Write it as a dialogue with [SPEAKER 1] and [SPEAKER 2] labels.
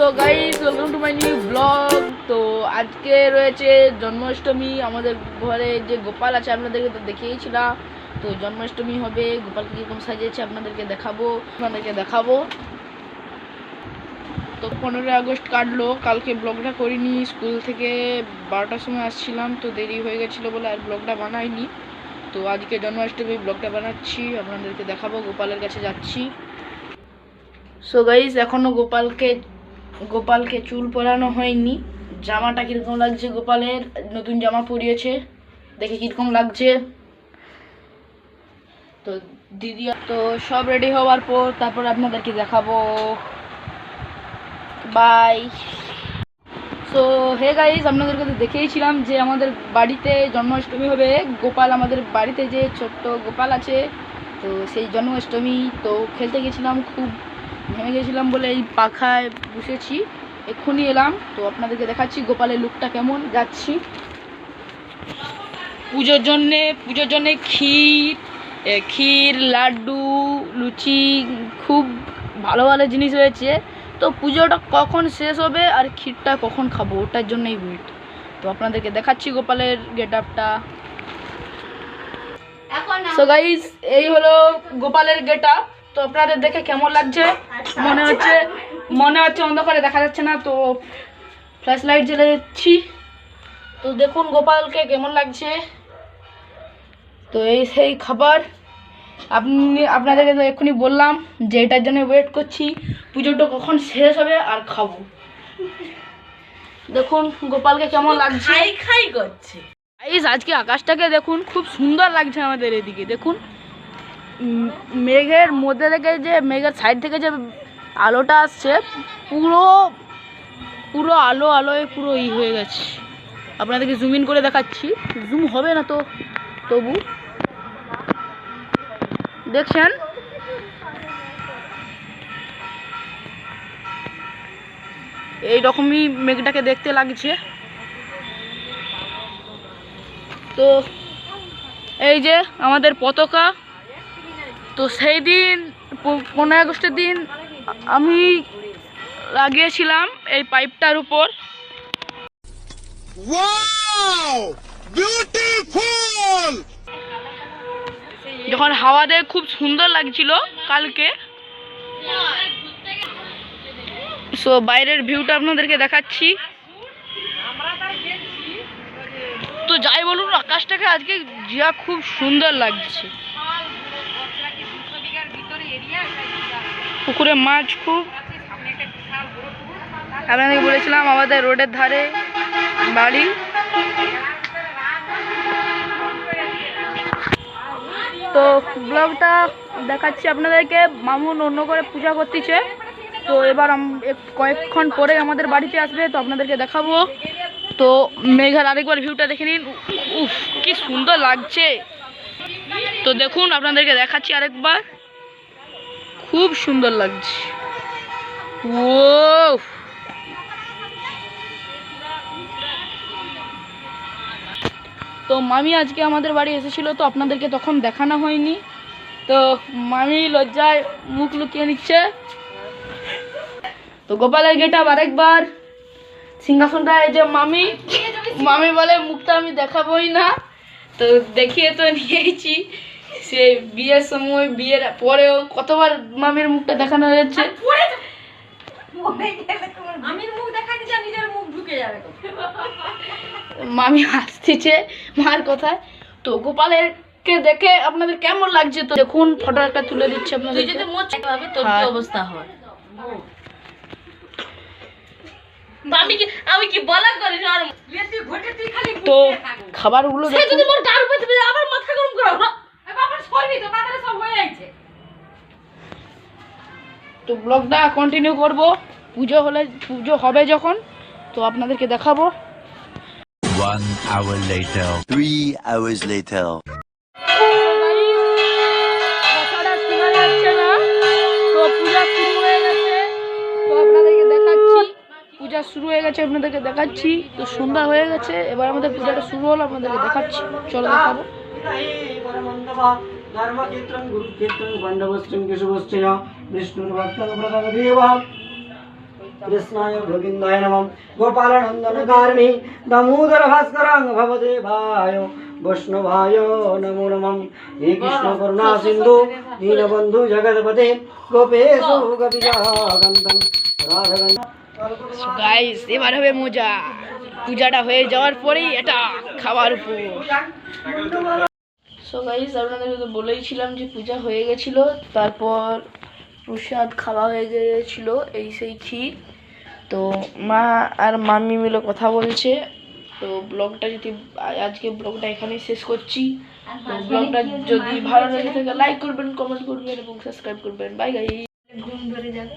[SPEAKER 1] So guys welcome to my new blog তো আজকে রয়েছে জন্মাষ্টমী। আমাদের ঘরে যে গোপাল আছে, আপনাদেরকে তো দেখিয়েছিলাম। তো জন্মাষ্টমী হবে। গোপালকে কীরকম সাজিয়েছে আপনাদেরকে দেখাবো। আপনাদেরকে দেখাবো। তো পনেরোই আগস্ট কাটলো। কালকে ব্লগটা করিনি। স্কুল থেকে বারোটার সময় আসছিলাম। তো দেরি হয়ে গেছিল বলে আর ব্লগটা বানাইনি। তো আজকে জন্মাষ্টমী ব্লগটা বানাচ্ছি। আপনাদেরকে দেখাবো। গোপালের কাছে যাচ্ছি। সো গাইস এখনও গোপালকে গোপালকে চুল পরানো হয়নি। জামাটা কীরকম লাগছে গোপালের? নতুন জামা পরিয়েছে। দেখে কীরকম লাগছে? তো দিদি তো সব রেডি হওয়ার পর তারপর আপনাদেরকে দেখাবো। বাই সো হে গাইস আপনাদেরকে তো দেখেইছিলাম যে আমাদের বাড়িতে জন্মাষ্টমী হবে। গোপাল আমাদের বাড়িতে যে ছোট্ট গোপাল আছে, তো সেই জন্মাষ্টমী তো খেলতে গেছিলাম খুব ঘেমে গেছিলাম বলে এই পাখায় বসেছি। এক্ষুনি এলাম তো আপনাদেরকে দেখাচ্ছি গোপালের লুকটা কেমন যাচ্ছি। পুজোর জন্যে পুজোর জন্যে ক্ষীর ক্ষীর লাড্ডু লুচি খুব ভালো ভালো জিনিস হয়েছে। তো পুজোটা কখন শেষ হবে আর ক্ষীরটা কখন খাব ওটার জন্যই ওয়েট তো আপনাদেরকে দেখাচ্ছি গোপালের গেট আপটা সো গাইস এই হলো গোপালের গেট আপ তো আপনাদের দেখে কেমন লাগছে? মনে হচ্ছে মনে হচ্ছে অন্ধকারে দেখা যাচ্ছে না তো ফ্ল্যাশ লাইট জ্বেলে দিচ্ছি তো দেখুন গোপালকে কেমন লাগছে? তো এই সেই খাবার আপনি আপনাদেরকে তো এক্ষুনি বললাম যে এটার জন্য ওয়েট করছি। পুজোটা কখন শেষ হবে আর খাব। দেখুন গোপালকে কেমন লাগছে।
[SPEAKER 2] খাই খাই করছে।
[SPEAKER 1] গাইস আজকে আকাশটাকে দেখুন খুব সুন্দর লাগছে আমাদের এদিকে দেখুন। মেঘের মধ্যে থেকে যে, মেঘের সাইড থেকে যে আলোটা আসছে, পুরো পুরো আলো, আলোয় পুরো ই হয়ে গেছে। আপনাদেরকে জুম ইন করে দেখাচ্ছি। জুম হবে না তো, তবু। দেখছেন? এই রকমই মেঘটাকে দেখতে লাগছে। তো, এই যে আমাদের পতাকা তো সেই দিন প- পনেরোই আগস্টের দিন আমি লাগিয়েছিলাম এই পাইপটার উপর! যখন হাওয়া দেয় খুব সুন্দর লাগছিল কালকে। সো বাইরের ভিউটা আপনাদেরকে দেখাচ্ছি। তো যাই বলুন আকাশটাকে আজকে যা খুব সুন্দর লাগছে। পুকুরে মাছ খুব। আপনাদেরকে বলেছিলাম আমাদের রোডের ধারে বাড়ি। তো ব্লগটা দেখাচ্ছি আপনাদেরকে। মামুন অন্য করে পূজা করতেছে। তো এবার কয়েকক্ষণ পরে আমাদের বাড়িতে আসবে তো আপনাদেরকে দেখাবো। তো মেঘার আরেকবার ভিউটা দেখে নিন। উফ কি সুন্দর লাগছে। তো দেখুন আপনাদেরকে দেখাচ্ছি আরেকবার। খুব সুন্দর লাগছে। ও তো মামি আজকে আমাদের বাড়ি এসেছিল, তো আপনাদেরকে তখন দেখানো হয়নি। তো মামি লজ্জায় মুখ লুকিয়ে নিচ্ছে। তো গোপালের গেটা আরেকবার। সিংহাসনটা এই যে মামি। মামি বলে মুখটা আমি দেখাবোই না। তো দেখিয়ে তো নিয়েছি। সে বিয়ের সময় বিয়ের পরেও কতবার মামির মুখটা দেখানো হয়েছে?
[SPEAKER 2] আমি মুখ দেখা দিচ্ছি আর নিজের মুখ ঢুকে যাবে
[SPEAKER 1] মামি হাসতেছে মার কথায়। তো গোপালের কে দেখে আপনাদের কেমন লাগছে তো? দেখুন ফটো একটা তুলে দিচ্ছি আপনাদের
[SPEAKER 2] যদি মোচ হবে তোর কি
[SPEAKER 1] হ্যাঁ।
[SPEAKER 2] অবস্থা হয়? আমি কি আমি কি বলা খালি
[SPEAKER 1] তো খাবারগুলো
[SPEAKER 2] সে
[SPEAKER 1] দেখুন।
[SPEAKER 2] যদি মোর গার উপরে আবার করো সরবি তো? তাড়াতাড়ি সব হয়ে যাচ্ছে
[SPEAKER 1] তো ব্লগটা কন্টিনিউ করব। পুজো হলে পুজো হবে যখন তো আপনাদেরকে দেখাবো।
[SPEAKER 3] One hour later.
[SPEAKER 4] Three hours later.
[SPEAKER 1] কথাটা শোনা যাচ্ছে না। তো পূজা শুরু হয়ে গেছে। দেখাচ্ছি। পূজা শুরু হয়ে গেছে আপনাদেরকে দেখাচ্ছি। তো সন্ধ্যা হয়ে গেছে এবার আমাদের পূজাটা শুরু হলো আপনাদেরকে দেখাচ্ছি। চলো দেখাবো।
[SPEAKER 5] ধর্মক্ষেত্রং গুরুক্ষেত্রং গণ্ডবস্ত্রং কেশবশ্চয় বিষ্ণুর্ভক্তং প্রদাদেব
[SPEAKER 6] कृष्णाय गोविन्दाय नमः गोपालनन्दनकारिणि दामोदर भास्करां भवते भाय वैष्णवाय नमो नमः हे कृष्ण करुणा सिन्धु दीनबन्धु जगत्पते गोपेशु गतिजागन्तं राधगन्ध
[SPEAKER 1] গাইস এবার হবে মজা পূজাটা হয়ে যাওয়ার পরেই এটা খাওয়ার উপর সো গাইস আপনাদেরকে তো বলেইছিলাম যে পূজা হয়ে গেছিল তারপর প্রসাদ খাওয়া হয়ে গিয়েছিল এই সেই ক্ষীর। তো মা আর মাম্মি মিলে কথা বলছে। তো ব্লগটা যদি আজকে ব্লগটা এখানেই শেষ করছি। তো ব্লগটা যদি ভালো লেগে থাকে লাইক করবেন কমেন্ট করবেন এবং সাবস্ক্রাইব করবেন। বাই গাই
[SPEAKER 2] ঘুম ধরে যাবে।